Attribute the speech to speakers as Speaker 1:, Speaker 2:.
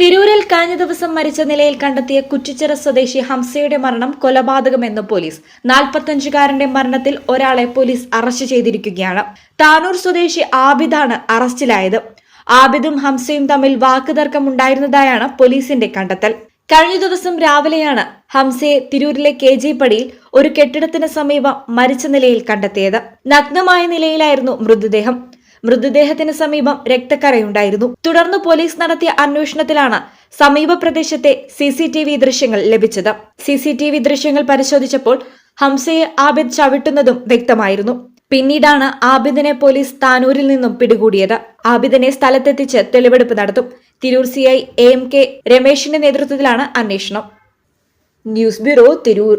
Speaker 1: തിരൂരിൽ കഴിഞ്ഞ ദിവസം മരിച്ച നിലയിൽ കണ്ടെത്തിയ കുറ്റിച്ചിറ സ്വദേശി ഹംസയുടെ മരണം കൊലപാതകമെന്ന് പോലീസ്. നാൽപ്പത്തഞ്ചുകാരന്റെ മരണത്തിൽ ഒരാളെ പോലീസ് അറസ്റ്റ് ചെയ്തിരിക്കുകയാണ്. താനൂർ സ്വദേശി ആബിദാണ് അറസ്റ്റിലായത്. ആബിദും ഹംസയും തമ്മിൽ വാക്കുതർക്കം ഉണ്ടായിരുന്നതായാണ് പോലീസിന്റെ കണ്ടെത്തൽ. കഴിഞ്ഞ ദിവസം രാവിലെയാണ് ഹംസയെ തിരൂരിലെ കെ ജി പടിയിൽ ഒരു കെട്ടിടത്തിന് സമീപം മരിച്ച നിലയിൽ കണ്ടെത്തിയത്. നഗ്നമായ നിലയിലായിരുന്നു മൃതദേഹം. മൃതദേഹത്തിന് സമീപം രക്തക്കറയുണ്ടായിരുന്നു തുടർന്ന് പോലീസ് നടത്തിയ അന്വേഷണത്തിലാണ് സമീപ പ്രദേശത്തെ സി സി ടി വി ദൃശ്യങ്ങൾ ലഭിച്ചത്. സി സി ടി വി ദൃശ്യങ്ങൾ പരിശോധിച്ചപ്പോൾ ഹംസയെ ആബിദ് ചവിട്ടുന്നതും വ്യക്തമായിരുന്നു. പിന്നീടാണ് ആബിദിനെ പോലീസ് താനൂരിൽ നിന്നും പിടികൂടിയത്. ആബിദിനെ സ്ഥലത്തെത്തിച്ച് തെളിവെടുപ്പ് നടത്തും. Tirur C I A K രമേശിന്റെ നേതൃത്വത്തിലാണ് അന്വേഷണം. News bureau Tirur.